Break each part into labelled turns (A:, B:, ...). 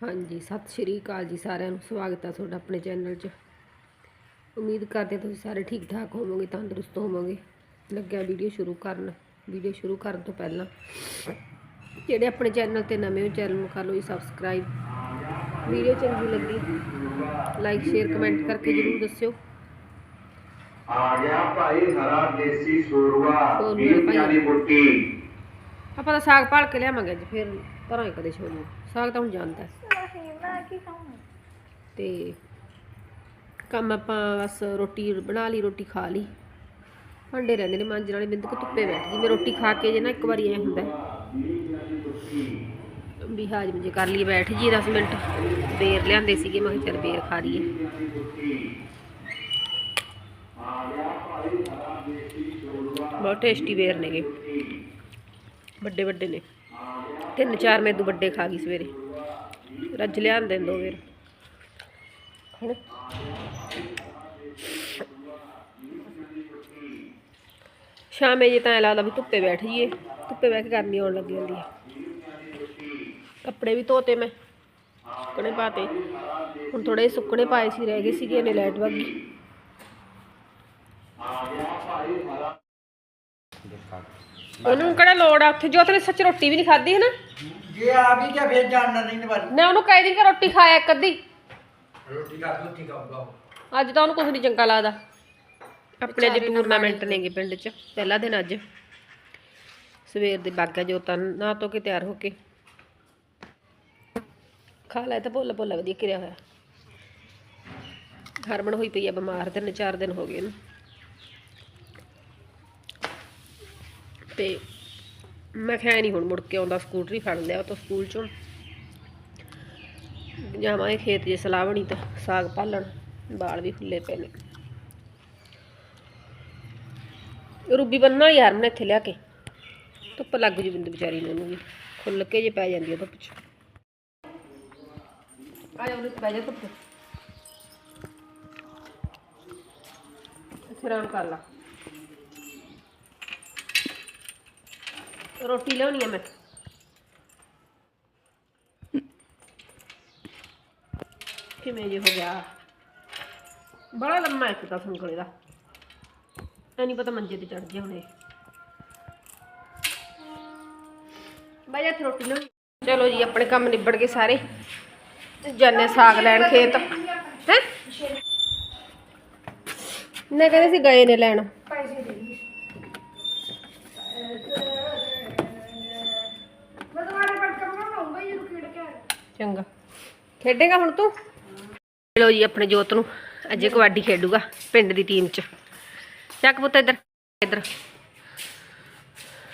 A: ਹਾਂਜੀ, ਸਤਿ ਸ਼੍ਰੀ ਅਕਾਲ ਜੀ ਸਾਰਿਆਂ ਨੂੰ। ਸਵਾਗਤ ਹੈ ਤੁਹਾਡਾ ਆਪਣੇ ਚੈਨਲ 'ਚ। ਉਮੀਦ ਕਰਦੇ ਤੁਸੀਂ ਸਾਰੇ ਠੀਕ ਠਾਕ ਹੋਵੋਗੇ, ਤੰਦਰੁਸਤ ਹੋਵੋਗੇ। ਲੱਗਿਆ ਵੀਡੀਓ ਸ਼ੁਰੂ ਕਰਨ। ਵੀਡੀਓ ਸ਼ੁਰੂ ਕਰਨ ਤੋਂ ਪਹਿਲਾਂ ਜਿਹੜੇ ਆਪਣੇ ਚੈਨਲ ਤੇ ਨਵੇਂ ਹੋ, ਚੈਨਲ ਨੂੰ ਕਰ ਲਓ ਜੀ ਸਬਸਕ੍ਰਾਈਬ। ਵੀਡੀਓ ਚੰਗੀ ਲੱਗੀ, ਲਾਈਕ, ਸ਼ੇਅਰ, ਕਮੈਂਟ ਕਰਕੇ ਜਰੂਰ ਦੱਸਿਓ।
B: ਆ ਗਿਆ ਭਾਈ। ਹਰਾ ਦੇਸੀ ਸੂਰਵਾ
A: ਹੋਰ ਵੀ
B: ਬੁੱਟੀ
A: ਆਪਾਂ ਤਾਂ ਸਾਗ ਭਾਲ ਕੇ ਲਿਆਵਾਂਗੇ ਅੱਜ, ਫਿਰ ਧਰਾਂਗੇ ਕਦੇ ਸ਼ੋਅ ਨੂੰ। ਸਾਗ ਤਾਂ ਹੁਣ ਜਾਂਦਾ। ਹੈ। ਤੇ ਕੰਮ ਆਪਾਂ ਬਸ ਰੋਟੀ ਬਣਾ ਲਈ ਰੋਟੀ ਖਾ ਲਈ। ਭਾਂਡੇ ਰਹਿੰਦੇ ਨੇ ਮਾਂਜਣ ਵਾਲੇ ਬਿੰਦ ਕੋ ਧੁੱਪੇ ਬੈਠ ਗਈ। ਮੈਂ ਰੋਟੀ ਖਾ ਕੇ ਜੇ ਨਾ ਇੱਕ ਵਾਰੀ ਐ ਹੁੰਦਾ। ਵੀ ਹਾਜਮ ਜੇ ਕਰ ਲਈ ਬੈਠ ਜੀ 10 ਮਿੰਟ। ਬੇਰ ਲਿਆਂਦੇ ਸੀਗੇ ਮੈਂ ਚੱਲ ਬੇਰ ਖਾ ਲਈਏ। ਬਹੁਤ ਟੇਸਟੀ ਬੇਰ ਨੇਗੇ। ਵੱਡੇ ਵੱਡੇ ਨੇ। ਤਿੰਨ ਚਾਰ ਮੈਂ ਦੋ ਖਾ ਗਈ ਸਵੇਰੇ। ਰੱਜ ਲਿਆਂਦੇ ਦੋ ਵੇਰ ਹੁਣ ਸ਼ਾਮੇ ਜੇ ਤਾਂ ਲੱਗਦਾ ਵੀ ਧੁੱਪੇ ਬੈਠ ਜੀਏ ਧੁੱਪੇ ਬਹਿ ਕੇ ਗਰਮੀ ਆਉਣ ਲੱਗ ਜਾਂਦੀ ਹੈ ਕੱਪੜੇ ਵੀ ਧੋਤੇ ਮੈਂ, ਸੁੱਕਣੇ ਪਾਤੇ। ਹੁਣ ਥੋੜੇ ਸੁੱਕਣੇ ਪਾਏ ਸੀ, ਰਹਿ ਗਏ ਸੀਗੇ ਨੇ ਲਾਈਟ ਵਗ ਗਈ ਉਹਨੂੰ ਕਿਹੜਾ ਲੋੜ ਆ? ਉੱਥੇ ਜੋ ਤੇਰੇ ਸੱਚ ਰੋਟੀ ਵੀ ਨਹੀਂ ਖਾਧੀ ਹੈ ਨਾ
C: ਜੇ ਆ ਵੀ ਜਾਂ ਫਿਰ ਜਾਣਨਾ ਨਹੀਂ ਵਾਰੀ
A: ਨਾ ਉਹਨੂੰ ਕਹਿ ਦੀ ਕਿ ਰੋਟੀ ਖਾਇਆ ਇੱਕ ਅੱਧੀ।
C: ਰੋਟੀ ਖਾ ਕੇ ਰੋਟੀ ਖਾਊਗਾ
A: ਅੱਜ ਤਾਂ ਉਹਨੂੰ ਕੁਝ ਨਹੀਂ ਚੰਗਾ ਲੱਗਦਾ। ਆਪਣੇ ਅੱਜ ਟੂਰਨਾਮੈਂਟ ਨੇਗੇ ਪਿੰਡ 'ਚ ਪਹਿਲਾ ਦਿਨ ਅੱਜ। ਸਵੇਰ ਦੇ ਬਾਗਾ ਜੋ ਤਾਂ ਨਾ ਤੋਂ ਕੇ ਤਿਆਰ ਹੋ ਕੇ। ਖਾ ਲੈ ਤਾਂ ਭੁੱਲ ਭੁੱਲ ਵਧੀਆ ਕਿਰਿਆ ਹੋਇਆ। ਹਰਮਨ ਹੋਈ ਪਈ ਆ ਬਿਮਾਰ ਤਿੰਨ ਚਾਰ ਦਿਨ ਹੋ ਗਏ ਨੇ ਤੇ ਮੈਂ ਕਿਹਾ ਨਹੀਂ ਹੁਣ ਮੁੜ ਕੇ ਆਉਂਦਾ, ਸਕੂਟਰੀ ਫੜ ਲਿਆ ਉਹ ਤੋਂ ਸਕੂਲ ਚੋਂ। ਜਾਵਾਂਗੇ ਖੇਤ ਜੇ ਸਲਾਹ ਤਾਂ ਸਾਗ ਪਾਲਣ ਬਾਲ ਵੀ ਖੁੱਲੇ ਪਏ ਨੇ। ਰੂਬੀ ਬੰਨਾ ਯਾਰ ਮੈਂ ਇੱਥੇ ਲਿਆ ਕੇ, ਧੁੱਪ ਲੱਗ ਜੂ ਬਿੰਦ ਵਿਚਾਰੀ ਨੂੰ ਉਹਨੂੰ ਵੀ ਖੁੱਲ ਕੇ ਜੇ ਪੈ ਜਾਂਦੀ ਆ ਧੁੱਪ ਚ। ਆਇਆ ਉਹਨੂੰ ਪੈ ਜਾ ਧੁੱਪ ਇੱਥੇ ਆਰਾਮ ਕਰ ਲਾ। ਰੋਟੀ ਲਿਆਉਣੀ ਆ ਮੈਂ। ਕਿਵੇਂ ਜੇ ਹੋ ਗਿਆ। ਬੜਾ ਲੰਮਾ ਇੱਕ ਤਾਂ ਸੰਗਲੇ ਦਾ। ਐ ਨਹੀਂ ਪਤਾ ਮੰਜੇ ਤੇ ਚੜ ਗਿਆ ਹੁਣ ਇਹ। ਬਾਈ, ਇੱਥੇ ਰੋਟੀ ਲਿਆਉਣੀ। ਚਲੋ ਜੀ, ਆਪਣੇ ਕੰਮ ਨਿਬੜ ਗਏ ਸਾਰੇ। ਤੇ ਜਾਨੇ ਸਾਗ ਲੈਣ ਖੇਤ। ਹੈ? ਨੇ ਕਹਿੰਦੇ ਸੀ ਗਏ ਨੇ ਲੈਣ। ਚੰਗਾ। ਖੇਡੇਗਾ ਹੁਣ ਤੂੰ? ਚਲੋ ਜੀ, ਆਪਣੇ ਜੋਤ ਨੂੰ। ਅਜੇ ਕਬੱਡੀ ਖੇਡੂਗਾ ਪਿੰਡ ਦੀ ਟੀਮ 'ਚ। ਚੱਕ ਪੁੱਤ ਇੱਧਰ ਇੱਧਰ।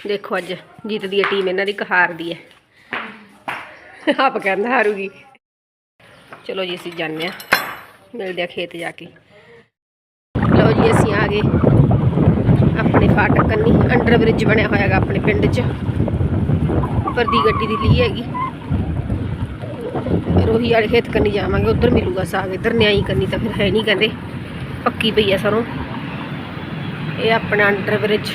A: ਦੇਖੋ ਅੱਜ ਜਿੱਤਦੀ ਹੈ ਟੀਮ ਇਹਨਾਂ ਦੀ ਕਹਾਰਦੀ ਹੈ। ਆਪ ਕਹਿੰਦਾ ਹਾਰੂਗੀ। ਚਲੋ ਜੀ, ਅਸੀਂ ਜਾਂਦੇ ਆ ਮਿਲਦੇ ਆ ਖੇਤ ਜਾ ਕੇ। ਲਓ ਜੀ, ਅਸੀਂ ਆ ਗਏ। ਆਪਣੇ ਫਾਟਕ ਕੰਨੀ ਅੰਡਰ ਬ੍ਰਿਜ ਬਣਿਆ ਹੋਇਆ ਹੈਗਾ ਆਪਣੇ ਪਿੰਡ 'ਚ। ਪਰਦੀ ਗੱਡੀ ਦੀ ਲਈ ਹੈਗੀ। ਰੋਹੀ ਵਾਲੇ ਖੇਤ ਕੰਨੀ ਜਾਵਾਂਗੇ, ਉਧਰ ਮਿਲੂਗਾ ਸਾਗ, ਇੱਧਰ ਨਿਆਈ ਕੰਨੀ ਤਾਂ ਫਿਰ ਹੈ ਨਹੀਂ ਕਹਿੰਦੇ, ਪੱਕੀ ਪਈ ਆ ਸਰੋਂ। ਇਹ ਆਪਣਾ ਅੰਡਰ ਬ੍ਰਿਜ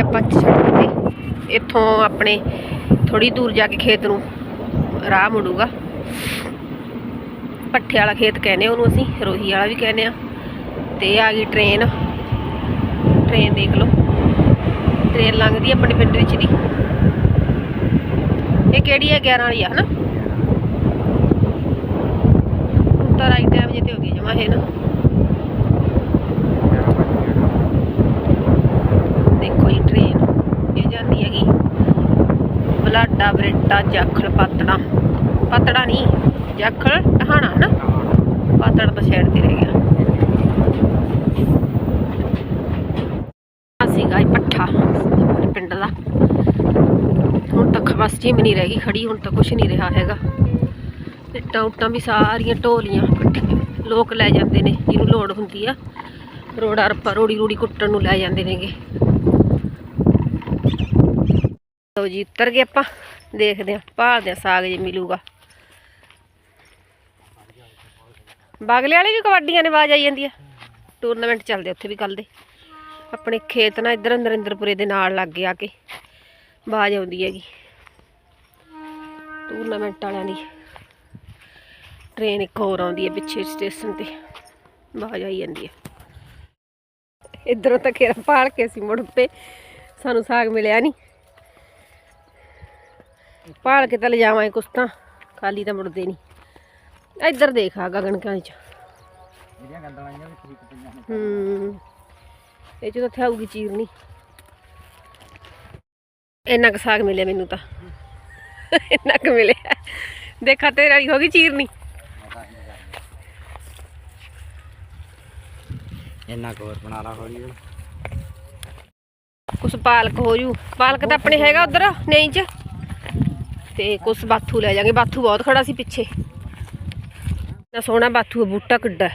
A: ਆਪਾਂ ਸੜਕ ਤੇ ਇੱਥੋਂ ਆਪਣੇ ਥੋੜੀ ਦੂਰ ਜਾ ਕੇ ਖੇਤ ਨੂੰ ਰਾਹ ਮੁੜੂਗਾ। ਪੱਠੇ ਵਾਲਾ ਖੇਤ ਕਹਿੰਦੇ ਉਹਨੂੰ ਅਸੀਂ, ਰੋਹੀ ਵਾਲਾ ਵੀ ਕਹਿੰਦੇ ਆ। ਤੇ ਆ ਗਈ ਟ੍ਰੇਨ ਟ੍ਰੇਨ ਦੇਖ ਲਓ। ਟ੍ਰੇਨ ਲੰਘਦੀ ਆਪਣੇ ਪਿੰਡ ਵਿੱਚ ਦੀ। ਇਹ ਕਿਹੜੀ ਹੈ 11 ਵਾਲੀ ਆ ਹਨਾ? ਤਾਂ ਰਾਈਟ ਟਾਈਮ ਜੇ ਤੇ ਹੋ ਗਈ ਜਮਾ ਹੈ ਨਾ। ਦੇਖੋ ਜੀ ਟ੍ਰੇਨ ਇਹ ਜਾਂਦੀ ਹੈਗੀ ਬਲਾਡਾ ਬਰੇਟਾ ਜਾਖਲ ਪਾਤੜਾ। ਪਾਤੜਾ ਨਹੀਂ ਜਾਖਲ ਟਹਾਣਾ ਹਨਾ? ਪਾਤੜਾ ਤਾਂ ਸਾਈਡ ਤੇ ਰਹਿ ਗਿਆ ਆਹ ਸੀਗਾ ਇਹ ਪੱਠਾ ਆਪਣੇ ਪਿੰਡ ਦਾ ਹੁਣ ਤੱਕ ਬਸ ਜਿਮ ਨਹੀਂ ਰਹਿ ਗਈ, ਖੜੀ ਹੁਣ ਤਾਂ ਕੁਝ ਨਹੀਂ ਰਿਹਾ ਹੈਗਾ। ਇੱਟਾਂ ਉੱਟਾਂ ਵੀ ਸਾਰੀਆਂ ਢੋਲੀਆਂ ਲੋਕ ਲੈ ਜਾਂਦੇ ਨੇ, ਜਿਹਨੂੰ ਲੋੜ ਹੁੰਦੀ ਆ। ਰੋੜਾ ਰੱਪਾ ਰੋੜੀ ਰੂੜੀ ਕੁੱਟਣ ਨੂੰ ਲੈ ਜਾਂਦੇ ਨੇਗੇ। ਲਓ ਜੀ, ਉੱਤਰ ਗਏ ਆਪਾਂ। ਦੇਖਦੇ ਆਂ ਭਾਲਦੇ ਆਂ ਸਾਗ ਜੇ ਮਿਲੂਗਾ। ਬਾਗਲੇ ਵਾਲੇ ਵੀ ਕਬੱਡੀਆਂ ਨੇ ਆਵਾਜ਼ ਆਈ ਜਾਂਦੀ ਆ। ਟੂਰਨਾਮੈਂਟ ਚੱਲਦੇ ਉੱਥੇ ਵੀ ਕੱਲ ਦੇ। ਆਪਣੇ ਖੇਤ ਨਾ ਇੱਧਰ ਨਰਿੰਦਰਪੁਰੇ ਦੇ ਨਾਲ ਲੱਗ ਗਿਆ ਕੇ। ਆਵਾਜ਼ ਆਉਂਦੀ ਹੈਗੀ। ਟੂਰਨਾਮੈਂਟ ਵਾਲਿਆਂ ਦੀ। ਟ੍ਰੇਨ ਇੱਕ ਹੋਰ ਆਉਂਦੀ ਹੈ ਪਿੱਛੇ ਸਟੇਸ਼ਨ ਤੇ। ਬਾਜ ਆਈ ਜਾਂਦੀ ਹੈ। ਇੱਧਰੋਂ ਤਾਂ ਖੇਰਾ ਪਾਲ ਕੇ ਅਸੀਂ ਮੁੜ ਪਏ। ਸਾਨੂੰ ਸਾਗ ਮਿਲਿਆ ਨਹੀਂ ਪਾਲ ਕੇ ਤਾਂ ਲਿਜਾਵਾਂਗੇ ਕੁਛ ਤਾਂ। ਖਾਲੀ ਤਾਂ ਮੁੜਦੇ ਨਹੀਂ ਇੱਧਰ ਦੇਖ ਆ ਗਗਨ ਕਾਂਚ ਚ ਹੂੰ। ਇਹ ਚ ਤਾਂ ਥਾਊਗੀ ਚੀਰਨੀ। ਇੰਨਾ ਕੁ ਸਾਗ ਮਿਲਿਆ ਮੈਨੂੰ ਤਾਂ। ਇੰਨਾ ਕੁ ਮਿਲਿਆ। ਦੇਖਾ ਤੇਰੇ ਵਾਲੀ ਹੋ ਗਈ ਚੀਰਨੀ।
C: ਇੰਨਾ ਕੋਰ ਬਣਾ ਲਾ ਹੌਲੀ
A: ਕੁਛ ਪਾਲਕ ਹੋ ਜੂ। ਪਾਲਕ ਤਾਂ ਆਪਣੇ ਹੈਗਾ ਉਧਰ ਨਹੀਂ ਚ। ਤੇ ਕੁਛ ਬਾਥੂ ਲੈ ਜਾਾਂਗੇ। ਬਾਥੂ ਬਹੁਤ ਖੜਾ ਸੀ ਪਿੱਛੇ। ਨਾ ਸੋਹਣਾ ਬਾਥੂ ਬੂਟਾ ਕਿੱਡਾ।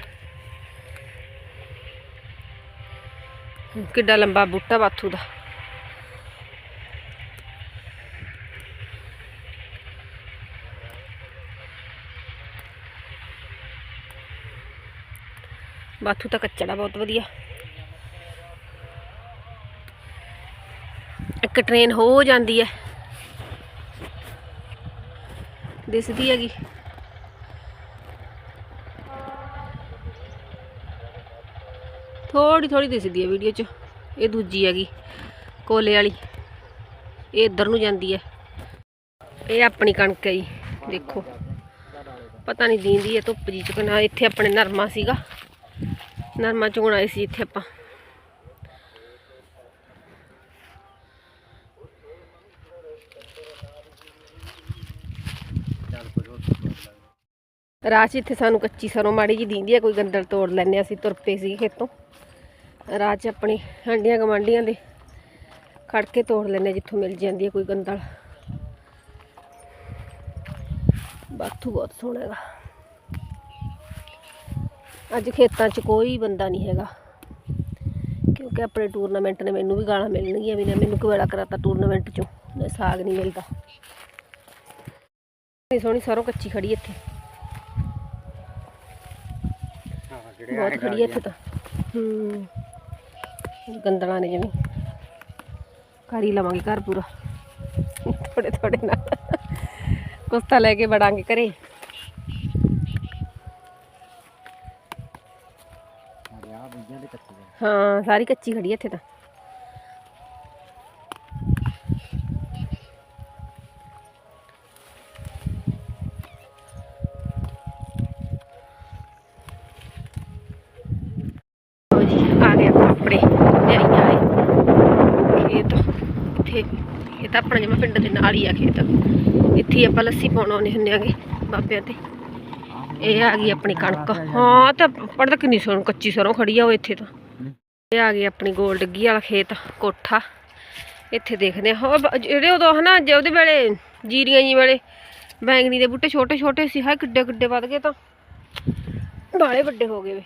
A: ਕਿੱਡਾ ਲੰਬਾ ਬੂਟਾ ਬਾਥੂ ਦਾ। ਬਾਥੂ ਤਾਂ ਕੱਚੜਾ ਬਹੁਤ ਵਧੀਆ। ਇੱਕ ਟ੍ਰੇਨ ਹੋ ਜਾਂਦੀ ਹੈ। ਦਿਸਦੀ ਹੈਗੀ। ਥੋੜੀ ਥੋੜੀ ਦਿਸਦੀ ਹੈ ਵੀਡੀਓ 'ਚ। ਇਹ ਦੂਜੀ ਹੈਗੀ, ਕੋਲੇ ਵਾਲੀ। ਇਹ ਇੱਧਰ ਨੂੰ ਜਾਂਦੀ ਹੈ। ਇਹ ਆਪਣੀ ਕਣਕ ਹੈ ਜੀ, ਦੇਖੋ। ਪਤਾ ਨਹੀਂ ਦੀਂਦੀ ਹੈ ਧੁੱਪ ਜੀ ਚ ਕਿ ਇੱਥੇ ਆਪਣੇ ਨਰਮਾ ਸੀਗਾ। ਨਰਮਾ ਚੋਣ ਆਏ ਸੀ ਇੱਥੇ ਆਪਾਂ।
C: ਚੱਲ
A: 'ਚ ਇੱਥੇ ਸਾਨੂੰ ਕੱਚੀ ਸਰੋਂ ਮਾੜੀ ਜੀ ਦਿੰਦੀ ਆ, ਕੋਈ ਗੰਦਲ ਤੋੜ ਲੈਂਦੇ ਹਾਂ ਅਸੀਂ ਤੁਰ ਪਏ ਸੀ ਖੇਤੋਂ। ਰਾਹ 'ਚ ਆਪਣੀ ਹਾਂਡੀਆਂ ਗਵਾਂਡੀਆਂ ਦੇ ਖੜ ਕੇ ਤੋੜ ਲੈਂਦੇ ਹਾਂ, ਜਿੱਥੋਂ ਮਿਲ ਜਾਂਦੀ ਹੈ ਕੋਈ ਗੰਦਲ ਬਾਥੂ ਬਹੁਤ ਸੋਹਣਾ ਹੈਗਾ। ਅੱਜ ਖੇਤਾਂ 'ਚ ਕੋਈ ਬੰਦਾ ਨਹੀਂ ਹੈਗਾ। ਕਿਉਂਕਿ ਆਪਣੇ ਟੂਰਨਾਮੈਂਟ ਨੇ ਮੈਨੂੰ ਵੀ ਗਾਲਾਂ ਮਿਲਣਗੀਆਂ ਵੀ ਨਾ ਮੈਨੂੰ ਕਿਹੜਾ ਕਰਾਤਾ ਟੂਰਨਾਮੈਂਟ 'ਚੋਂ? ਸਾਗ ਨਹੀਂ ਮਿਲਦਾ। ਇੰਨੀ ਸੋਹਣੀ ਸਰੋਂ ਕੱਚੀ ਖੜੀ ਇੱਥੇ। ਬਹੁਤ ਖੜੀ ਇੱਥੇ ਤਾਂ। ਹੂੰ। ਗੰਦਲਾਂ ਨੇ ਜਿਵੇਂ ਕਰ ਹੀ ਲਵਾਂਗੇ ਘਰ ਪੂਰਾ। ਥੋੜੇ ਥੋੜੇ ਨਾਲ। ਕੁਸਤਾ ਲੈ ਕੇ ਵੜਾਂਗੇ ਘਰੇ। ਹਾਂ, ਸਾਰੀ ਕੱਚੀ ਖੜੀ ਹੈ ਇੱਥੇ ਤਾਂ। ਖੇਤ। ਇੱਥੇ, ਇਹ ਤਾਂ ਆਪਣਾ ਜਿਵੇਂ ਪਿੰਡ ਦੇ ਨਾਲ ਹੀ ਆ ਖੇਤ। ਇੱਥੇ ਹੀ ਆਪਾਂ ਲੱਸੀ ਪਾਉਣਾ ਆਉਂਦੇ ਹੁੰਦੇ ਆਗੇ ਬਾਬਿਆਂ ਤੇ। ਇਹ ਆ ਗਈ ਆਪਣੀ ਕਣਕ। ਹਾਂ ਤਾਂ ਪੜਦਾ ਕਿੰਨੀ ਸੋਹਣੀ, ਕੱਚੀ ਸਰੋਂ ਖੜੀ ਆ ਉਹ ਇੱਥੇ ਤਾਂ। ਇਹ ਆ ਗਈ ਆਪਣੀ ਗੋਲ ਡੱਗੀ ਵਾਲਾ ਖੇਤ ਕੋਠਾ। ਇੱਥੇ ਦੇਖਦੇ ਬ- ਜਿਹੜੇ ਉਦੋਂ ਹਨਾ ਜੇ ਉਹਦੇ ਵੇਲੇ ਜੀਰੀਆਂ ਜੀ ਵੇਲੇ ਬੈਂਗਣੀ ਦੇ ਬੂਟੇ ਛੋਟੇ ਛੋਟੇ ਸੀ ਹਾਏ ਕਿੱਡੇ ਕਿੱਡੇ ਵੱਧ ਗਏ ਤਾਂ। ਬਾਲੇ ਵੱਡੇ ਹੋ ਗਏ ਵੇ।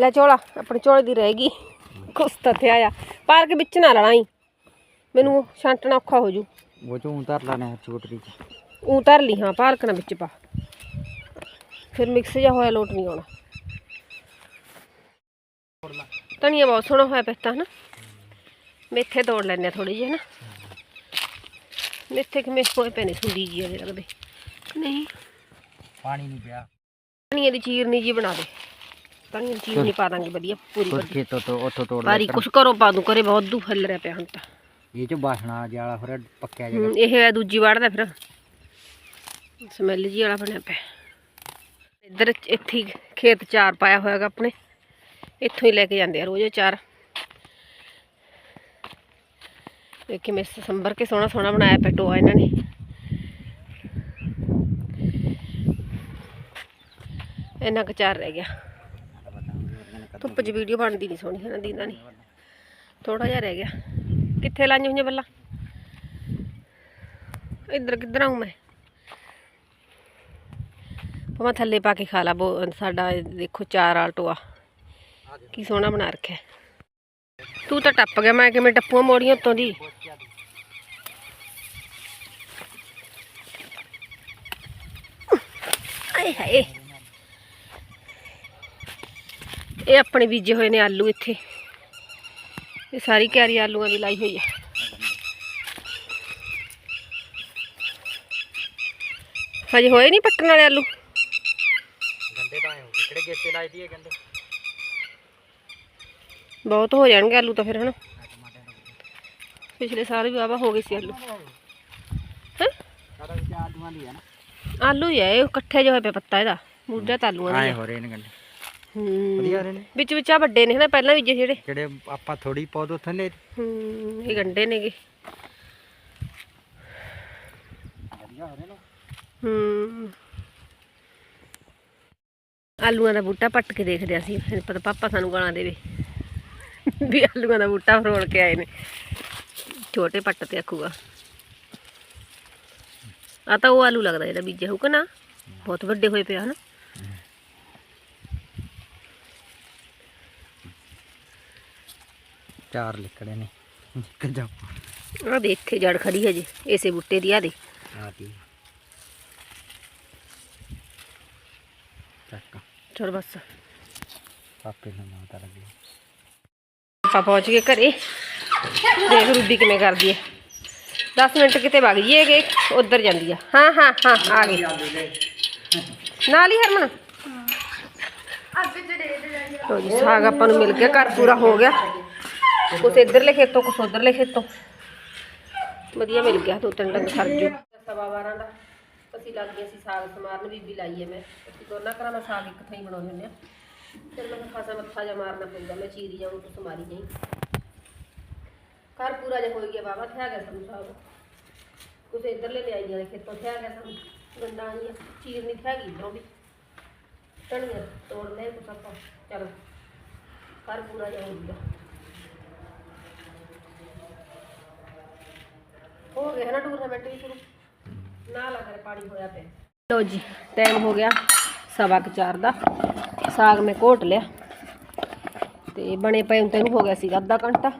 A: ਲੈ ਚੋਲਾ ਆਪਣੇ ਚੋਲੇ ਦੀ ਰਹਿ ਗਈ। ਕੁਛ ਤਾਂ ਆਇਆ। ਪਾਰਕ ਵਿੱਚ ਨਾ ਲੜਾਈ ਮੈਨੂੰ ਛਾਂਟਣਾ ਔਖਾ ਹੋ ਜੂ।
C: ਉਹ ਚੋਂ ਉਤਾਰ ਲਾਣੇ ਛੋਟਰੀ ਚ।
A: ਉਹ ਧਰ ਲਈ ਹਾਂ ਪਾਲਕ ਨਾ ਵਿੱਚ ਪਾ। ਫਿਰ ਮਿਕਸ ਜਿਹਾ ਹੋਇਆ ਲੋਟ ਨਹੀਂ ਆਉਣਾ। ਧਨੀਆ ਬਹੁਤ ਸੋਹਣਾ ਹੋਇਆ ਪਿਆ ਹਨਾ। ਮੇਥੇ ਤੋੜ ਲੈਣੇ ਥੋੜੀ ਜਿਹੀ ਹਨਾ। ਮੇਥੇ ਕਿਵੇਂ ਹੋਏ ਪਏ ਨੇ ਸੁੰਡੀ ਜੀ ਵਾਲੇ ਲੱਗਦੇ। ਨਹੀਂ।
C: ਪਾਣੀ ਨਹੀਂ ਪਿਆ।
A: ਧਨੀਏ ਦੀ ਚੀਰਨੀ ਜੀ ਬਣਾ ਦੇ। ਧਨੀਏ ਦੀ ਚੀਰਨੀ ਪਾ ਦਾਂਗੇ ਵਧੀਆ ਪੂਰੀ
C: ਕੁਝ ਖੇਤੋਂ ਤੋਂ ਉੱਥੋਂ ਤੋੜ
A: ਬਾਰੀ ਕੁਛ ਕਰੋ ਪਾ ਦੂੰ ਕਰੇ ਬਹੁਤ ਦੂ ਫੈਲ ਰਿਹਾ ਪਿਆ ਹੁਣ ਤਾਂ।
C: ਇਹ ਚ ਬਾਸਣਾ ਜਿਹਾ ਫਿਰ ਪੱਕਿਆ
A: ਹੂੰ, ਇਹ ਹੈ ਦੂਜੀ ਵਾੜ ਦਾ ਫਿਰ। ਸਮੈਲ ਜੀ ਵਾਲਾ ਬਣਿਆ ਪਿਆ। ਇੱਧਰ ਇੱਥੇ ਹੀ ਖੇਤ ਚਾਰ ਪਾਇਆ ਹੋਇਆਗਾ ਆਪਣੇ। ਇੱਥੋਂ ਹੀ ਲੈ ਕੇ ਜਾਂਦੇ ਆ ਰੋਜ਼ ਚਾਰ। ਦੇਖੀ ਮੈਂ ਸੰਭਰ ਕੇ ਸੋਹਣਾ ਸੋਹਣਾ ਬਣਾਇਆ ਪਿਆ ਟੋਆ ਇਹਨਾਂ ਨੇ। ਇੰਨਾ ਕੁ ਚਾਰ ਰਹਿ ਗਿਆ। ਧੁੱਪ 'ਚ ਵੀਡੀਓ ਬਣਦੀ ਨਹੀਂ ਸੋਹਣੀ ਹੈ ਨਾ ਦੀਦਾ ਨਹੀਂ ਥੋੜਾ ਜਿਹਾ ਰਹਿ ਗਿਆ। ਕਿੱਥੇ ਲਾਈਆਂ ਹੋਈਆਂ ਬੱਲਾ? ਇੱਧਰ ਕਿੱਧਰ ਆਉਂ ਮੈਂ? ਭਾਵੇਂ ਥੱਲੇ ਪਾ ਕੇ ਖਾ ਲਾ, ਬੋ ਸਾਡਾ ਦੇਖੋ ਚਾਰ ਆਲਟੋਆ ਕੀ ਸੋਹਣਾ ਬਣਾ ਰੱਖਿਆ ਤੂੰ ਤਾਂ ਟੱਪ ਗਿਆ, ਮੈਂ ਕਿਵੇਂ ਟੱਪੂਆਂ ਮੋੜੀਆਂ ਉੱਤੋਂ ਦੀ? ਆਏ ਹਾਏ। ਇਹ ਆਪਣੇ ਬੀਜੇ ਹੋਏ ਨੇ ਆਲੂ ਇੱਥੇ। ਇਹ ਸਾਰੀ ਕਿਆਰੀ ਆਲੂਆਂ ਦੀ ਲਾਈ ਹੋਈ ਹੈ। ਹਜੇ ਹੋਏ ਨਹੀਂ ਪੱਟਣ ਵਾਲੇ ਆਲੂ?
C: ਹੋ ਗੇਤੇ ਦੀ ਹੈ ਕਹਿੰਦੇ।
A: ਬਹੁਤ ਹੋ ਜਾਣਗੇ ਆਲੂ ਤਾਂ ਫਿਰ ਹਨਾ। ਪਿਛਲੇ ਸਾਲ ਵੀ ਵਾਹਵਾ ਹੋ ਗਏ ਸੀ ਆਲੂ। ਹੈਂ?
C: ਸਾਡਾ ਵਿੱਚ ਆਲੂਆਂ ਦੀ ਹੈ ਨਾ।
A: ਆਲੂ ਹੀ ਇਹ ਇਕੱਠੇ ਜਿਹੇ ਹੋਏ ਪਏ ਪੱਤਾ ਇਹਦਾ ਮੂਜਾ ਤਾਂ ਆਲੂਆਂ
C: ਆਏ
A: ਦੀ
C: ਹੋ ਰਹੇ ਨੇ ਗੰਡੇ
A: ਹੂੰ।
C: ਵਧੀਆ ਹੋ ਰਹੇ ਨੇ।
A: ਵਿੱਚ ਵਿੱਚ ਆ ਵੱਡੇ ਨੇ ਹਨਾ ਪਹਿਲਾਂ ਬੀਜੇ ਜਿਹੜੇ।
C: ਜਿਹੜੇ ਆਪਾਂ ਥੋੜੀ ਪੌਦ ਉੱਥੇ ਨੇ।
A: ਹੂੰ ਇਹ ਗੰਡੇ ਨੇਗੇ।
C: ਵਧੀਆ ਹੋ ਰਹੇ ਨੇ।
A: ਹੂੰ। ਆਲੂਆਂ ਦਾ ਬੂਟਾ ਪੱਟ ਕੇ ਦੇਖਦੇ ਅਸੀਂ ਫਿਰ ਪਤਾ ਪਾਪਾ ਸਾਨੂੰ ਗਾਲਾਂ ਦੇਵੇ ਵੀ ਆਲੂਆਂ ਦਾ ਬੂਟਾ ਫਰੋਲ ਕੇ ਆਏ ਨੇ। ਛੋਟੇ ਪੱਟ ਤੇ ਆਖੂਗਾ। ਆ ਤਾਂ ਉਹ ਆਲੂ ਲੱਗਦਾ ਜਿਹੜਾ ਬੀਜਿਆ ਹੋਊਗਾ ਨਾ ਬਹੁਤ ਵੱਡੇ ਹੋਏ ਪਿਆ ਹਨਾ।
C: ਚਾਰ ਲਿਕੜੇ ਨੇ ਨਿਕਲ ਜਾ
A: ਆ ਦੇਖ ਜੜ ਖੜੀ ਹੈ ਜੀ ਇਸੇ ਬੂਟੇ ਦੀ ਆ ਦੇ
C: ਆ ਕੀ ਚੱਕ
A: ਚਲ ਬਸ
C: ਪਾਪੇ ਨੂੰ ਮਾਤਾ ਲੱਗੀ
A: ਆਪਾਂ ਪਹੁੰਚ ਗਏ ਘਰੇ ਦੇਖ ਰੂਬੀ ਕਿਵੇਂ ਕਰਦੀ ਹੈ 10 ਮਿੰਟ ਕਿਤੇ ਵਗ ਜੀਏਗੇ ਉਧਰ ਜਾਂਦੀ ਆ ਹਾਂ ਹਾਂ ਹਾਂ ਆ ਗਈ ਨਾਲ ਹੀ ਹਰਮਨ ਲਓ ਜੀ ਸਾਗ ਆਪਾਂ ਨੂੰ ਮਿਲ ਗਿਆ ਘਰ ਪੂਰਾ ਹੋ ਗਿਆ ਕੁਛ ਇੱਧਰਲੇ ਖੇਤੋਂ ਕੁਛ ਉਧਰਲੇ ਖੇਤੋਂ ਵਧੀਆ ਮਿਲ ਗਿਆ ਦੋ ਤਿੰਨ ਅਸੀਂ ਲੱਗ ਗਏ ਸੀ ਸਾਗ ਸਮਾਰਨ ਬੀਬੀ ਲਾਈਏ ਮੈਂ। ਅਸੀਂ ਦੋਨਾਂ ਘਰਾਂ ਦਾ ਸਾਗ ਇੱਕ ਹੀ ਬਣਾਉਂਦੇ ਹੁੰਦੇ ਆ। ਫਿਰ ਮੈਂ ਖਾਸਾ ਮੱਥਾ ਜਾ ਮਾਰਨਾ ਪੈਂਦਾ ਮੈਂ ਚੀਰੀ ਜਾਊਂ ਤੂੰ ਸਮਾਰੀ ਨਹੀਂ ਘਰ ਪੂਰਾ ਜਿਹਾ ਹੋ ਗਿਆ ਬਾਬਾ ਥਿਆ ਗਿਆ ਸਾਨੂੰ ਸਾਗ। ਕੁਛ ਇੱਧਰਲੇ ਲਿਆਈ ਵਾਲੇ ਖੇਤੋਂ ਥਿਆ ਗਿਆ ਸਾਨੂੰ, ਗੰਡਾ ਆਈਆਂ। ਚੀਰ ਨਹੀਂ ਥਿਆ ਗਈ ਇੱਧਰੋਂ ਵੀ। ਟਣੀਆਂ ਤੋੜ ਲੈ ਕੁਛ ਆਪਾਂ, ਚਲੋ। ਘਰ ਪੂਰਾ ਜਿਹਾ ਹੋ ਗਿਆ। ਹੋ ਗਿਆ ਨਾ ਟੂਰਨਾਮੈਂਟ ਵੀ ਸ਼ੁਰੂ? ਨਾ ਲਾ ਪਾਣੀ ਹੋਇਆ ਪਿਆ ਲਓ ਜੀ ਟਾਈਮ ਹੋ ਗਿਆ ਸਵਾ ਕੁ ਚਾਰ ਦਾ। ਸਾਗ ਮੈਂ ਘੋਟ ਲਿਆ। ਤੇ ਬਣੇ ਪਏ ਨੂੰ ਤੈਨੂੰ ਹੋ ਗਿਆ ਸੀਗਾ, ਅੱਧਾ ਘੰਟਾ।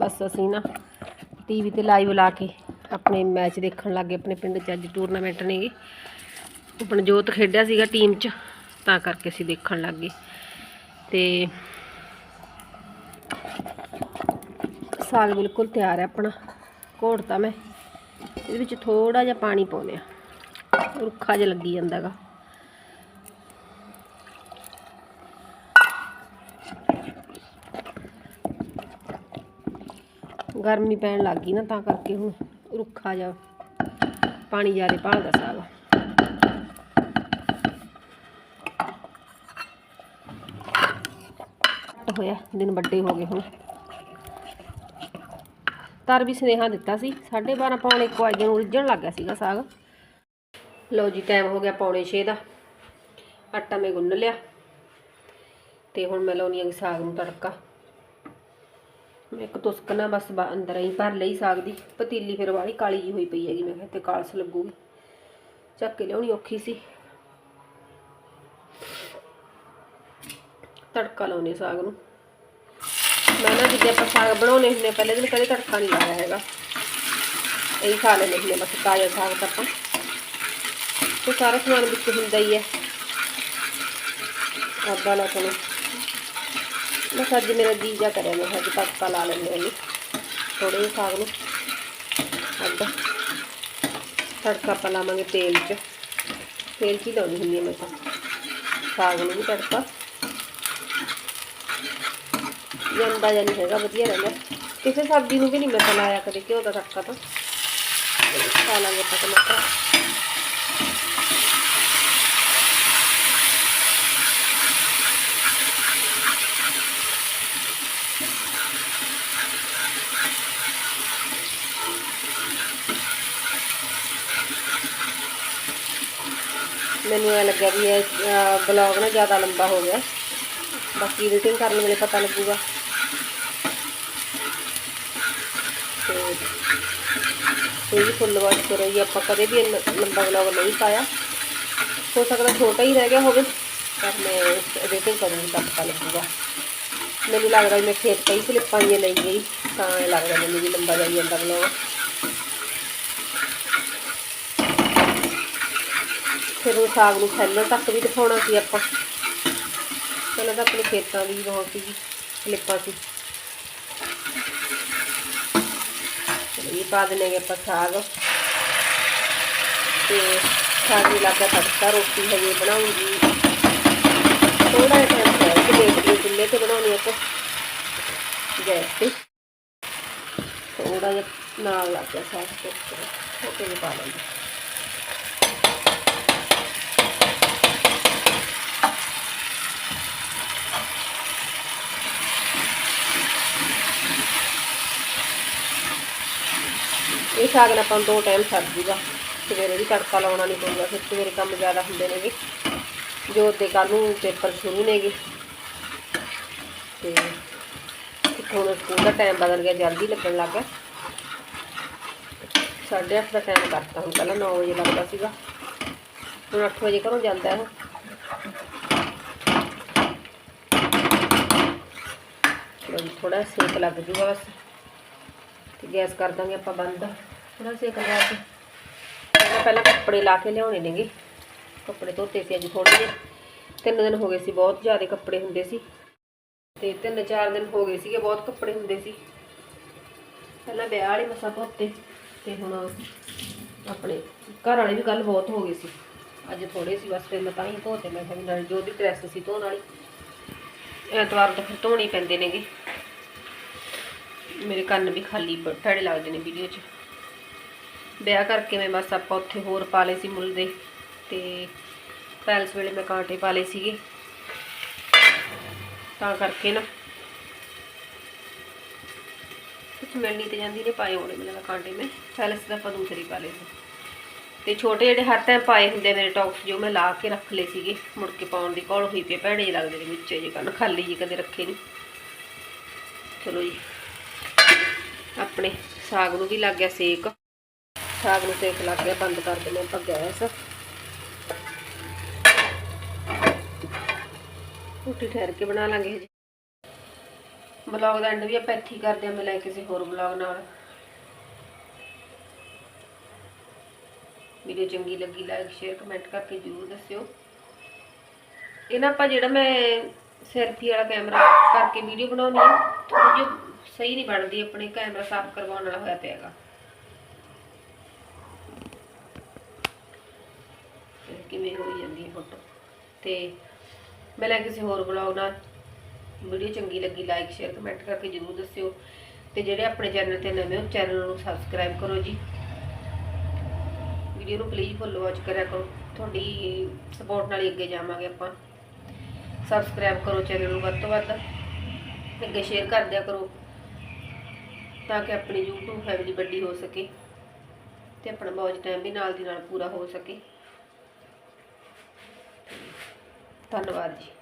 A: ਬਸ ਅਸੀਂ ਨਾ ਟੀਵੀ ਤੇ ਲਾਈਵ ਲਾ ਕੇ ਆਪਣੇ ਮੈਚ ਦੇਖਣ ਲੱਗੇ ਆਪਣੇ ਪਿੰਡ 'ਚ ਅੱਜ ਟੂਰਨਾਮੈਂਟ ਨੇਗੇ ਪਣਜੋਤ ਖੇਡਿਆ ਸੀਗਾ ਟੀਮ 'ਚ, ਤਾਂ ਕਰਕੇ ਅਸੀਂ ਦੇਖਣ ਲੱਗ ਗਏ। ਤੇ ਸਾਗ ਬਿਲਕੁਲ ਤਿਆਰ ਹੈ ਆਪਣਾ ਘੋੜਤਾ ਮੈਂ। ਇਹਦੇ ਵਿੱਚ ਥੋੜਾ ਜਿਹਾ ਪਾਣੀ ਪਾਉਂਦੇ ਆ। ਰੁੱਖਾ ਜਿਹਾ ਲੱਗੀ ਜਾਂਦਾਗਾ ਗਰਮੀ ਪੈਣ ਲੱਗ ਗਈ ਨਾ ਤਾਂ ਕਰਕੇ ਹੁਣ ਰੁੱਖਾ ਜਿਹਾ ਪਾਣੀ ਜ਼ਿਆਦਾ ਭਾਲਦਾ ਸਾਗ ਘੱਟ ਹੋਇਆ, ਦਿਨ ਵੱਡੇ ਹੋ ਗਏ ਹੁਣ। ਤਰ ਵੀ ਸੁਨੇਹਾ ਦਿੱਤਾ ਸੀ। 12:30 ਪੌਣੇ 1 ਵਜੇ ਨੂੰ ਉਲਝਣ ਲੱਗ ਗਿਆ ਸੀਗਾ ਸਾਗ। ਲਓ ਜੀ ਟਾਈਮ ਹੋ ਗਿਆ ਪੌਣੇ 6 ਦਾ। ਆਟਾ ਮੈਂ ਗੁੰਨ ਲਿਆ ਤੇ ਹੁਣ ਮੈਂ ਲਾਉਣੀ ਆ ਸਾਗ ਨੂੰ ਤੜਕਾ। ਮੈਂ ਇੱਕ ਤੁਸਕਣਾ ਬਸ ਬਾ- ਅੰਦਰ ਹੀ ਭਰ ਲਈ ਸਾਗ ਦੀ। ਪਤੀਲੀ ਫਿਰ ਵਾਲੀ ਕਾਲੀ ਜੀ ਹੋਈ ਪਈ ਹੈਗੀ, ਮੈਂ ਕਿਹਾ ਤੇ ਕਾਲਸ ਲੱਗੂਗੀ। ਚੱਕ ਕੇ ਲਿਆਉਣੀ ਔਖੀ ਸੀ। ਤੜਕਾ ਲਾਉਣੇ ਸਾਗ ਨੂੰ। ਮੈਂ ਨਾ ਜਿੱਦੇ ਆਪਾਂ ਸਾਗ ਬਣਾਉਣੇ ਹੁੰਦੇ ਆ, ਪਹਿਲੇ ਦਿਨ ਕਦੇ ਤੜਕਾ ਨਹੀਂ ਲਾਇਆ ਹੈਗਾ। ਇਹੀ ਖਾ ਲੈਂਦੇ ਹੁੰਦੇ ਆ ਬਸ ਤਾਜ਼ਾ ਸਾਗ ਤਾਂ ਆਪਾਂ। ਤੇ ਸਾਰਾ ਸਮਾਨ ਵਿੱਚ ਹੁੰਦਾ ਹੀ ਹੈ। ਆਦਾ ਲਾ ਕੇ ਬਸ ਅੱਜ ਮੇਰਾ ਜੀ ਜਾ ਕਰਿਆ ਮੈਂ ਅੱਜ ਤੜਕਾ ਲਾ ਲੈਂਦੇ ਹਾਂ ਥੋੜੇ ਜਿਹੇ ਸਾਗ ਨੂੰ। ਅੱਧਾ। ਤੜਕਾ ਆਪਾਂ ਲਾਵਾਂਗੇ ਤੇਲ 'ਚ। ਤੇਲ 'ਚ ਹੀ ਲਾਉਣੀ ਹੁੰਦੀ ਹੈ ਮੈਂ ਤਾਂ। ਸਾਗ ਨੂੰ ਵੀ ਤੜਕਾ। ਜਾਂਦਾ ਜਾਂ ਨਹੀਂ ਹੈਗਾ, ਵਧੀਆ ਰਹਿੰਦਾ। ਕਿਸੇ ਸਬਜ਼ੀ ਨੂੰ ਵੀ ਨਹੀਂ ਮੈਂ ਤਾਂ ਲਾਇਆ ਕਦੇ, ਘਿਓ ਦਾ ਤੜਕਾ ਤਾਂ। ਪਾ ਲਾਂਗੇ ਆਪਾਂ ਟਮਾਟਰ। ਮੈਨੂੰ ਇਹ ਲੱਗਿਆ ਵੀ ਇਹ ਬਲੌਗ ਨਾ ਜ਼ਿਆਦਾ ਲੰਬਾ ਹੋ ਗਿਆ। ਬਾਕੀ ਐਡੀਟਿੰਗ ਕਰਨ ਵੇਲੇ ਪਤਾ ਲੱਗੂਗਾ ਤੇ ਇਹ ਵੀ ਫੁੱਲ ਵਾਸ਼ ਕਰੋ ਜੀ ਆਪਾਂ ਕਦੇ ਵੀ ਇੰਨਾ ਲੰਬਾ ਬਲੌਗ ਨਹੀਂ ਪਾਇਆ। ਹੋ ਸਕਦਾ ਛੋਟਾ ਹੀ ਰਹਿ ਗਿਆ ਹੋਵੇ, ਪਰ ਮੈਂ ਐਡੀਟਿੰਗ ਕਰੂੰਗੀ ਤਾਂ ਪਤਾ ਲੱਗੂਗਾ ਮੈਨੂੰ ਲੱਗਦਾ ਵੀ ਮੈਂ ਖੇਤ ਕਈ ਕਲਿੱਪਾਂ ਜਿਹੀਆਂ ਲਈ ਗਈ, ਤਾਂ ਇਹ ਲੱਗਦਾ ਮੈਨੂੰ ਵੀ ਲੰਬਾ ਜਾਈ ਜਾਂਦਾ ਬਲੌਗ ਫਿਰ ਉਹ ਸਾਗ ਨੂੰ ਫੈਲਣ ਤੱਕ ਵੀ ਦਿਖਾਉਣਾ ਸੀ ਆਪਾਂ। ਪਹਿਲਾਂ ਤਾਂ ਆਪਣੇ ਖੇਤਾਂ ਦੀ ਬਹੁਤ ਸੀ ਕਲਿੱਪਾਂ ਸੀ। ਇਹ ਪਾ ਦਿੰਦੇ ਆਪਾਂ ਸਾਗ। ਤੇ ਸਾਗ ਨੂੰ ਲੱਗਾ ਤੜਕਾ, ਰੋਟੀ ਹਜੇ ਬਣਾਉਂਗੀ। ਥੋੜਾ ਜਿਹਾ ਹੈ ਕਿ ਲੇਟ ਚੁੱਲ੍ਹੇ ਤੇ ਬਣਾਉਣੀ ਆਪਾਂ। ਗੈਸ ਤੇ। ਥੋੜਾ ਜਿਹਾ ਨਾਲ ਲੱਗ ਸਾਗ ਤੇ ਛੋਟੇ ਜਿਹੇ ਪਾ ਲਾਂਗੇ ਸਾਗ ਨਾਲ ਆਪਾਂ ਨੂੰ ਦੋ ਟਾਈਮ ਸਰ ਜੂਗਾ ਸਵੇਰੇ ਵੀ ਤੜਕਾ ਲਾਉਣਾ ਨਹੀਂ ਪਊਗਾ, ਫਿਰ ਸਵੇਰੇ ਕੰਮ ਜ਼ਿਆਦਾ ਹੁੰਦੇ ਨੇਗੇ ਜੋ ਤੇ ਕੱਲ ਨੂੰ ਪੇਪਰ ਸ਼ੁਰੂ ਨੇਗੇ। ਤੇ ਹੁਣ ਸਕੂਲ ਦਾ ਟਾਈਮ ਬਦਲ ਗਿਆ, ਜਲਦੀ ਲੱਗਣ ਲੱਗ ਗਿਆ। ਸਾਢੇ ਅੱਠ ਦਾ ਟਾਈਮ ਕਰਤਾ ਹੁਣ, ਪਹਿਲਾਂ 9 ਵਜੇ ਲੱਗਦਾ ਸੀਗਾ। ਹੁਣ 8 ਵਜੇ ਘਰੋਂ ਜਾਂਦਾ ਹੈ। ਚਲੋ ਥੋੜਾ ਸੇਕ ਲੱਗ ਜੂਗਾ ਬਸ। ਤੇ ਗੈਸ ਕਰ ਦਾਂਗੇ ਆਪਾਂ ਬੰਦ। ਥੋੜਾ ਸੇਕ ਲਗਾ ਕੇ। ਪਹਿਲਾਂ ਪਹਿਲਾਂ ਕੱਪੜੇ ਲਾ ਕੇ ਲਿਆਉਣੇ ਨੇਗੇ। ਕੱਪੜੇ ਧੋਤੇ ਸੀ ਅੱਜ ਥੋੜੇ ਜਿਹੇ। ਤਿੰਨ ਦਿਨ ਹੋ ਗਏ ਸੀ, ਬਹੁਤ ਜ਼ਿਆਦਾ ਕੱਪੜੇ ਹੁੰਦੇ ਸੀ। ਤੇ ਤਿੰਨ ਚਾਰ ਦਿਨ ਹੋ ਗਏ ਸੀਗੇ, ਬਹੁਤ ਕੱਪੜੇ ਹੁੰਦੇ ਸੀ। ਪਹਿਲਾਂ ਵਿਆਹ ਵਾਲੇ ਮਸਾ ਧੋਤੇ, ਤੇ ਹੁਣ ਆਪਣੇ ਘਰ ਵਾਲੇ ਵੀ ਕੱਲ ਬਹੁਤ ਹੋ ਗਏ ਸੀ। ਅੱਜ ਥੋੜੇ ਸੀ, ਬਸ ਫਿਰ ਮੈਂ ਤਾਂ ਹੀ ਧੋਤੇ। ਮੈਂ ਕਿਹਾ ਨਾਲ ਜੋ ਵੀ ਡਰੈਸ ਸੀ ਧੋਣ ਵਾਲੀ। ਐਤਵਾਰ ਤੋਂ ਫਿਰ ਧੋਣੇ ਪੈਂਦੇ ਨੇਗੇ। ਮੇਰੇ ਕੰਨ ਵੀ ਖਾਲੀ ਬੜੇ ਲੱਗਦੇ ਨੇ ਵੀਡੀਓ 'ਚ। ਵਿਆਹ ਕਰਕੇ ਮੈਂ ਬਸ ਆਪਾਂ ਉੱਥੇ ਹੋਰ ਪਾ ਲਏ ਸੀ ਮੁੱਲ ਦੇ ਤੇ ਪੈਲਸ ਵੇਲੇ ਮੈਂ ਕਾਂਟੇ ਪਾ ਲਏ ਸੀਗੇ। ਤਾਂ ਕਰਕੇ ਨਾ ਕੁਛ ਮਿਲਣੀ ਤੇ ਜਾਂਦੀ ਨੇ ਪਾਏ ਹੋਣੇ ਮੈਨੂੰ ਕਾਂਟੇ ਮੈਂ। ਪੈਲਸ ਦਾ ਆਪਾਂ ਦੂਸਰੀ ਪਾ ਲਏ ਸੀ। ਤੇ ਛੋਟੇ ਜਿਹੜੇ ਹਰ ਟਾਈਮ ਪਾਏ ਹੁੰਦੇ ਮੇਰੇ ਟੌਪਸ ਜੋ ਮੈਂ ਲਾ ਕੇ ਰੱਖ ਲਏ ਸੀਗੇ ਮੁੜ ਕੇ ਪਾਉਣ ਦੀ ਕੋਲ ਹੋਈ ਪਈ ਆ, ਭੈੜੇ ਲੱਗਦੇ ਨੇ ਵਿੱਚੇ ਜੇ ਕੰਨ ਖਾਲੀ ਜੀ ਕਦੇ ਰੱਖੇ ਨਹੀਂ ਚਲੋ ਜੀ ਆਪਣੇ ਸਾਗ ਨੂੰ ਵੀ ਲੱਗ ਗਿਆ ਸੇਕ। ਸਾਗ ਨੂੰ ਸੇਕ ਲੱਗ ਗਿਆ ਬੰਦ ਕਰ ਦਿੰਦੇ ਆਪਾਂ ਗੈਸ। ਰੋਟੀ ਠਹਿਰ ਕੇ ਬਣਾ ਲਾਂਗੇ ਹਜੇ। ਬਲੌਗ ਦਾ ਐਂਡ ਵੀ ਆਪਾਂ ਇੱਥੇ ਕਰਦੇ ਹਾਂ ਮਿਲਾਂਗੇ ਕਿਸੇ ਹੋਰ ਬਲੌਗ ਨਾਲ। ਵੀਡੀਓ ਚੰਗੀ ਲੱਗੀ ਲਾਈਕ ਸ਼ੇਅਰ ਕਮੈਂਟ ਕਰਕੇ ਜਰੂਰ ਦੱਸਿਓ। ਇਹ ਨਾ ਆਪਾਂ ਜਿਹੜਾ ਮੈਂ ਸੈਲਫੀ ਵਾਲਾ ਕੈਮਰਾ ਕਰਕੇ ਵੀਡੀਓ ਬਣਾਉਣੀ ਹੈ ਥੋੜੀ ਜਿਹੀ ਸਹੀ ਨਹੀਂ ਬਣਦੀ, ਆਪਣੇ ਕੈਮਰਾ ਸਾਫ਼ ਕਰਵਾਉਣ ਵਾਲਾ ਹੋਇਆ ਪਿਆਗਾ ਕਿਵੇਂ ਹੋਈ ਜਾਂਦੀ ਹੈ ਫੋਟੋ। ਤੇ ਮੈਂ ਲੈ ਕਿਸੇ ਹੋਰ ਬਲੌਗ ਨਾਲ ਵੀਡੀਓ ਚੰਗੀ ਲੱਗੀ ਲਾਈਕ ਸ਼ੇਅਰ ਕਮੈਂਟ ਕਰਕੇ ਜਰੂਰ ਦੱਸਿਓ। ਤੇ ਜਿਹੜੇ ਆਪਣੇ ਚੈਨਲ ਤੇ ਨਵੇਂ ਹੋ ਚੈਨਲ ਨੂੰ ਸਬਸਕ੍ਰਾਈਬ ਕਰੋ ਜੀ। ਵੀਡੀਓ ਨੂੰ ਪਲੀਜ਼ ਫੁੱਲ ਵਾਚ ਕਰਿਆ ਕਰੋ। ਤੁਹਾਡੀ ਸਪੋਰਟ ਨਾਲ ਹੀ ਅੱਗੇ ਜਾਵਾਂਗੇ ਆਪਾਂ। ਸਬਸਕ੍ਰਾਈਬ ਕਰੋ ਚੈਨਲ ਨੂੰ ਵੱਧ ਤੋਂ ਵੱਧ। ਅੱਗੇ ਸ਼ੇਅਰ ਕਰ ਦਿਆ ਕਰੋ। ਤਾਂ ਕਿ ਆਪਣੀ YouTube ਫੈਮਿਲੀ ਵੱਡੀ ਹੋ ਸਕੇ ਤੇ ਆਪਣਾ ਮੌਜ ਟਾਈਮ ਵੀ ਨਾਲ ਦੀ ਨਾਲ ਪੂਰਾ ਹੋ ਸਕੇ। ਧੰਨਵਾਦ ਜੀ।